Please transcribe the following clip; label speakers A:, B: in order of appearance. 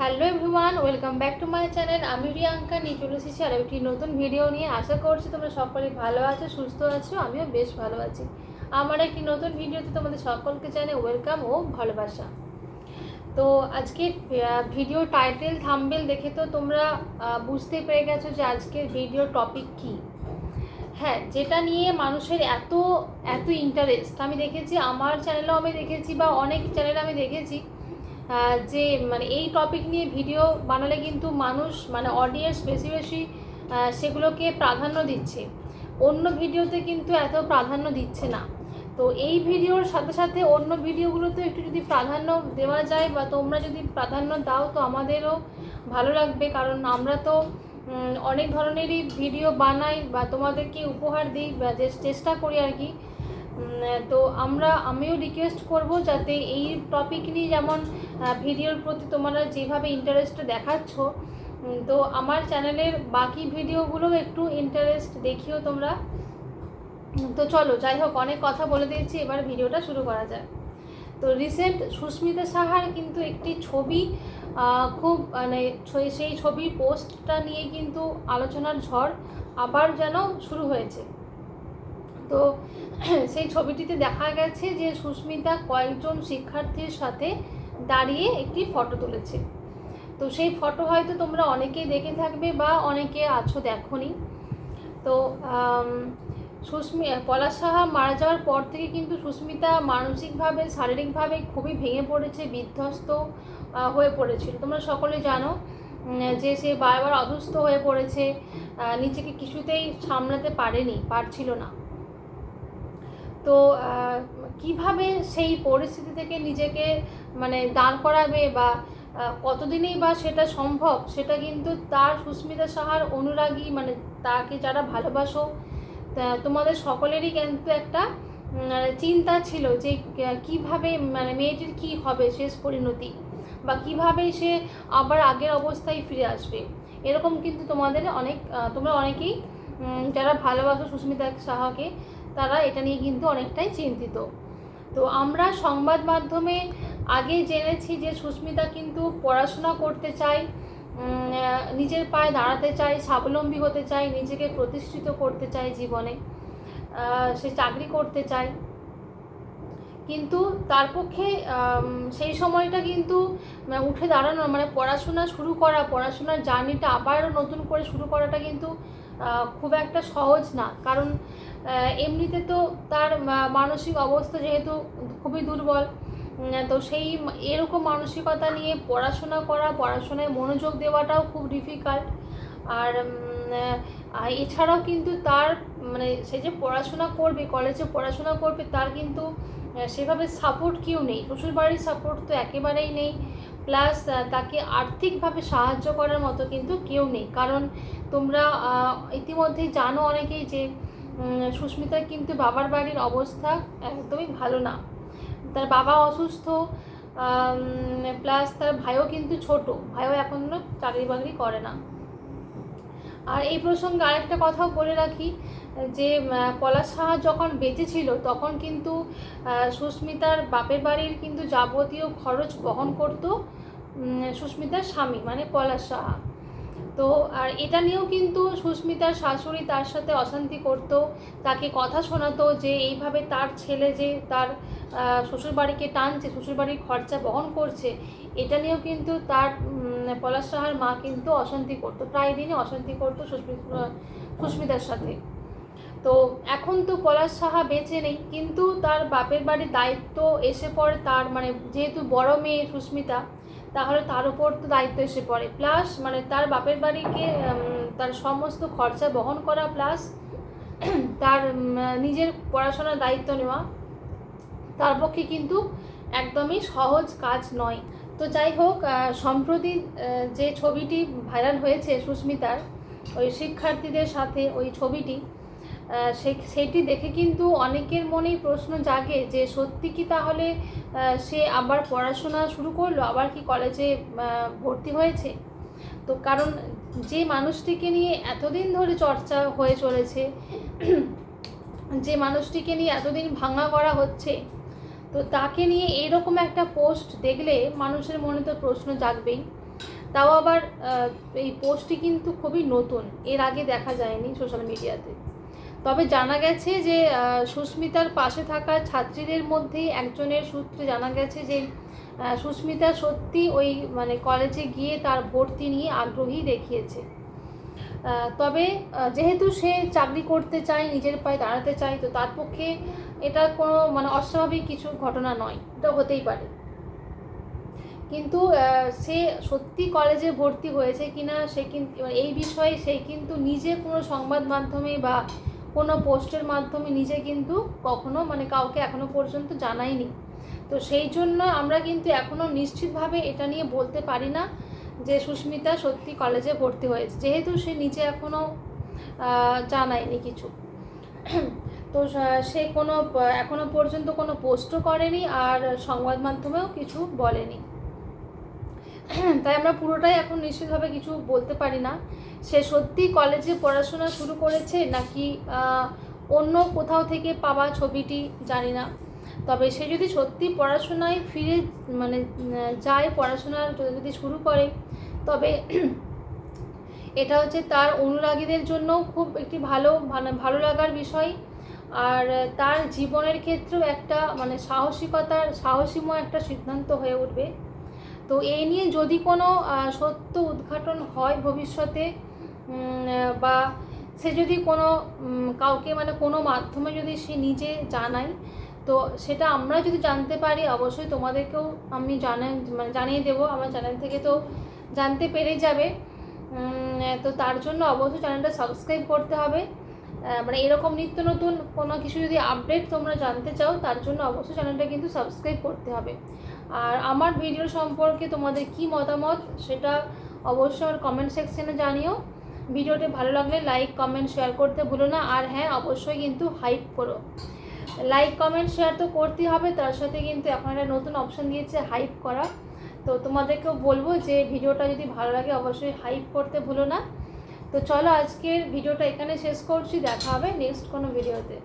A: Hello everyone, welcome back to my channel. আমি রিয়াঙ্কা, নিয়ে চলে এসেছি আর একটি নতুন ভিডিও নিয়ে। আশা করছি তোমরা সকলেই ভালো আছো, সুস্থ আছো, আমিও বেশ ভালো আছি। আমার একটি নতুন ভিডিওতে তোমাদের সকলকে জানে ওয়েলকাম ও ভালোবাসা। তো আজকে ভিডিও টাইটেল থাম্বেল দেখে তো তোমরা বুঝতে পেরে গেছো যে আজকের ভিডিও টপিক কী। হ্যাঁ যেটা নিয়ে মানুষের এত এত ইন্টারেস্ট আমি দেখেছি, আমার চ্যানেলেও আমি দেখেছি বা অনেক চ্যানেলে আমি দেখেছি যে মানে এই টপিক নিয়ে ভিডিও বানালে কিন্তু মানুষ মানে অডিয়েন্স বেশি বেশি সেগুলোকে প্রাধান্য দিচ্ছে। অন্য ভিডিওতে কিন্তু এত প্রাধান্য দিচ্ছে না। তো এই ভিডিওর সাথে সাথে অন্য ভিডিওগুলোতে একটু যদি প্রাধান্য দেওয়া যায় বা তোমরা যদি প্রাধান্য দাও, তো আমাদেরও ভালো লাগবে। কারণ আমরা তো অনেক ধরনেরই ভিডিও বানাই বা তোমাদেরকে উপহার দিই বা চেষ্টা করি আর কি। তো আমরা, আমিও রিকোয়েস্ট করব যাতে এই টপিক নিয়ে যেমন ভিডিওর প্রতি তোমরা যেভাবে ইন্টারেস্ট দেখাচ্ছ তো আমার চ্যানেলের বাকি ভিডিওগুলোও একটু ইন্টারেস্ট দেখিও তোমরা। তো চলো, যাই হোক, অনেক কথা বলে দিয়েছি, এবার ভিডিওটা শুরু করা যায় তো রিসেন্ট সুস্মিতা সাহার কিন্তু একটি ছবি খুব মানে সেই ছবির পোস্টটা নিয়ে কিন্তু আলোচনার ঝড় আবার যেন শুরু হয়েছে। তো সেই ছবিটিতে দেখা গেছে যে সুস্মিতা কয়েকজন শিক্ষার্থীর সাথে দাঁড়িয়ে একটি ফটো তুলেছে। তো সেই ফটো হয়তো তোমরা অনেকেই দেখে থাকবে বা অনেকে আছো দেখোনি। তো সুস্মি, পলাশ সাহা মারা যাওয়ার পর থেকে কিন্তু সুস্মিতা মানসিকভাবে, শারীরিকভাবে খুবই ভেঙে পড়েছে, বিধ্বস্ত হয়ে পড়েছিল। তোমরা সকলে জানো যে সে বারবার অসুস্থ হয়ে পড়েছে নিজেকে কিছুতেই সামলাতে পারেনি, পারছিল না। তো কীভাবে সেই পরিস্থিতি থেকে নিজেকে মানে দাঁড় করাবে বা কতদিনেই বা সেটা সম্ভব, সেটা কিন্তু তার সুস্মিতা সাহার অনুরাগী মানে তাকে যারা ভালোবাসো তোমাদের সকলেরই কিন্তু একটা মানে চিন্তা ছিল যে কীভাবে মানে মেয়েটির কি হবে শেষ পরিণতি বা কীভাবে সে আবার আগের অবস্থায় ফিরে আসবে। এরকম কিন্তু তোমাদের অনেক তোমরা অনেকেই যারা ভালোবাসো সুস্মিতা সাহাকে তারা এটা নিয়ে কিন্তু অনেকটাই চিন্তিত। তো আমরা সংবাদ মাধ্যমে আগে জেনেছি যে সুস্মিতা কিন্তু পড়াশোনা করতে চায় নিজের পায়ে দাঁড়াতে চায়, স্বাবলম্বী হতে চায়, নিজেকে প্রতিষ্ঠিত করতে চায় জীবনে সে চাকরি করতে চায়। কিন্তু তার পক্ষে সেই সময়টা কিন্তু উঠে দাঁড়ানো মানে পড়াশোনা শুরু করা, পড়াশোনার জার্নিটা আবারও নতুন করে শুরু করাটা কিন্তু খুব একটা সহজ না। কারণ এমনিতে তো তার মানসিক অবস্থা যেহেতু খুবই দুর্বল তো সেই এরকম মানসিকতা নিয়ে পড়াশোনা করা, পড়াশোনায় মনোযোগ দেওয়াটাও খুব ডিফিকাল্ট আর এছাড়াও কিন্তু তার মানে সে যে পড়াশোনা করবে কলেজে পড়াশোনা করবে, তার কিন্তু সেভাবে সাপোর্ট কেউ নেই। শ্বশুরবাড়ির সাপোর্ট তো একেবারেই নেই। প্লাস তাকে আর্থিকভাবে সাহায্য করার মতো কিন্তু কেউ নেই। কারণ তোমরা ইতিমধ্যেই জানো অনেকেই যে সুস্মিতার কিন্তু বাবার বাড়ির অবস্থা একদমই ভালো না। তার বাবা অসুস্থ প্লাস তার ভাইও কিন্তু ছোট। ভাইও এখনও চাকরি বাকরি করে না। আর এই প্রসঙ্গে আরেকটা কথাও বলে রাখি। যে পলাশ সাহা যখন বেঁচে ছিল তখন কিন্তু সুস্মিতার বাপের বাড়ির কিন্তু যাবতীয় খরচ বহন করত সুস্মিতার স্বামী মানে পলাশ সাহা। তো, আর এটা নিয়েও কিন্তু সুস্মিতার শাশুড়ি তার সাথে অশান্তি করত, তাকে কথা শোনাতো যে, এইভাবে তার ছেলে যে, তার শ্বশুরবাড়িকে টানছে, শ্বশুরবাড়ির খরচা বহন করছে, এটা নিয়েও কিন্তু তার পলাশ সাহার মা কিন্তু অশান্তি করতো, প্রায় দিনই অশান্তি করতো সুস্মিতা সুস্মিতার সাথে। তো এখন তো পলাশ সাহা বেঁচে নেই, কিন্তু তার বাপের বাড়ির দায়িত্ব এসে পড়ে তার মানে যেহেতু বড় মেয়ে সুস্মিতা, তাহলে তার উপর তো দায়িত্ব এসে পড়ে। প্লাস মানে তার বাপের বাড়িকে তার সমস্ত খরচা বহন করা, প্লাস তার নিজের পড়াশোনার দায়িত্ব নেওয়া, তার পক্ষে কিন্তু একদমই সহজ কাজ নয়। তো যাই হোক সম্প্রতি যে ছবিটি ভাইরাল হয়েছে সুস্মিতার, ওই শিক্ষার্থীদের সাথে ওই ছবিটি সেটি দেখে কিন্তু অনেকের মনেই প্রশ্ন জাগে যে সত্যি কি তাহলে সে আবার পড়াশোনা শুরু করল, আবার কি কলেজে ভর্তি হয়েছে? তো কারণ যে মানুষটিকে নিয়ে এতদিন ধরে চর্চা হয়ে চলেছে, যে মানুষটিকে নিয়ে এতদিন ভাঙা করা হচ্ছে, তো তাকে নিয়ে এরকম একটা পোস্ট দেখলে মানুষের মনে তো প্রশ্ন জাগবেই। তাও আবার এই পোস্টটি কিন্তু খুবই নতুন, এর আগে দেখা যায়নি সোশ্যাল মিডিয়াতে। তবে জানা গেছে যে সুস্মিতার পাশে থাকা ছাত্রীদের মধ্যেই একজনের সূত্রে জানা গেছে যে সুস্মিতা সত্যি ওই মানে কলেজে গিয়ে তার ভর্তি নিয়ে আগ্রহী দেখিয়েছে। তবে যেহেতু সে চাকরি করতে চায়, নিজের পায়ে দাঁড়াতে চায়, তো তার পক্ষে এটা কোনো মানে অস্বাভাবিক কিছু ঘটনা নয়। এটা হতেই পারে। কিন্তু সে সত্যি কলেজে ভর্তি হয়েছে কিনা, সে কিন্তু এই বিষয়ে সে কিন্তু নিজে কোনো সংবাদ মাধ্যমে বা কোনো পোস্টের মাধ্যমে নিজে কিন্তু কখনো মানে কাউকে এখনও পর্যন্ত জানায়নি তো সেই জন্য আমরা কিন্তু এখনও নিশ্চিতভাবে এটা নিয়ে বলতে পারি না যে সুস্মিতা সত্যি কলেজে ভর্তি হয়েছে। যেহেতু সে নিজে এখনও জানায়নি কিছু। তো সে কোনো প- এখনও পর্যন্ত কোনো পোস্টও করেনি আর সংবাদ মাধ্যমেও কিছু বলেনি। তাই আমরা পুরোটাই এখন নিশ্চিতভাবে কিছু বলতে পারি না। সে সত্যি কলেজে পড়াশোনা শুরু করেছে নাকি অন্য কোথাও থেকে পাওয়া ছবিটি জানি না। তবে সে যদি সত্যি পড়াশোনায় ফিরে মানে যায় পড়াশোনা যদি শুরু করে, তবে এটা হচ্ছে তার অনুরাগীদের জন্য খুব একটি ভালো মানে ভালো লাগার বিষয়। আর তার জীবনের ক্ষেত্রেও একটা মানে সাহসিকতার, সাহসীময় একটা সিদ্ধান্ত হয়ে উঠবে। তো এই নিয়ে যদি কোনো সত্য উদ্ঘাটন হয় ভবিষ্যতে বা সে যদি কোনো কাউকে মানে কোনো মাধ্যমে যদি সে নিজে জানায়, তো সেটা আমরা যদি জানতে পারি, অবশ্যই তোমাদেরকেও আমি জানাই মানে জানিয়ে দেবো। আমার চ্যানেল থেকে তো জানতে পেরে যাবে। তো তার জন্য অবশ্যই চ্যানেলটা সাবস্ক্রাইব করতে হবে। মানে এরকম নিত্য নতুন কোনো কিছু যদি আপডেট তোমরা জানতে চাও, তার জন্য অবশ্যই চ্যানেলটা কিন্তু সাবস্ক্রাইব করতে হবে। আর আমার ভিডিও সম্পর্কে তোমাদের কি মতামত, সেটা অবশ্যই আমার কমেন্ট সেকশনে জানিও। ভিডিওটি ভালো লাগলে লাইক কমেন্ট শেয়ার করতে ভুলো না। আর হ্যাঁ অবশ্যই কিন্তু হাইপ করো। লাইক কমেন্ট শেয়ার তো করতেই হবে, তার সাথে কিন্তু এখন একটা নতুন অপশন দিয়েছে হাইপ করা। তো তোমাদেরকেও বলব যে, ভিডিওটা যদি ভালো লাগে, অবশ্যই হাইপ করতে ভুলো না। তো চলো আজকের ভিডিওটা এখানে শেষ করছি দেখা হবে নেক্সট কোনো ভিডিওতে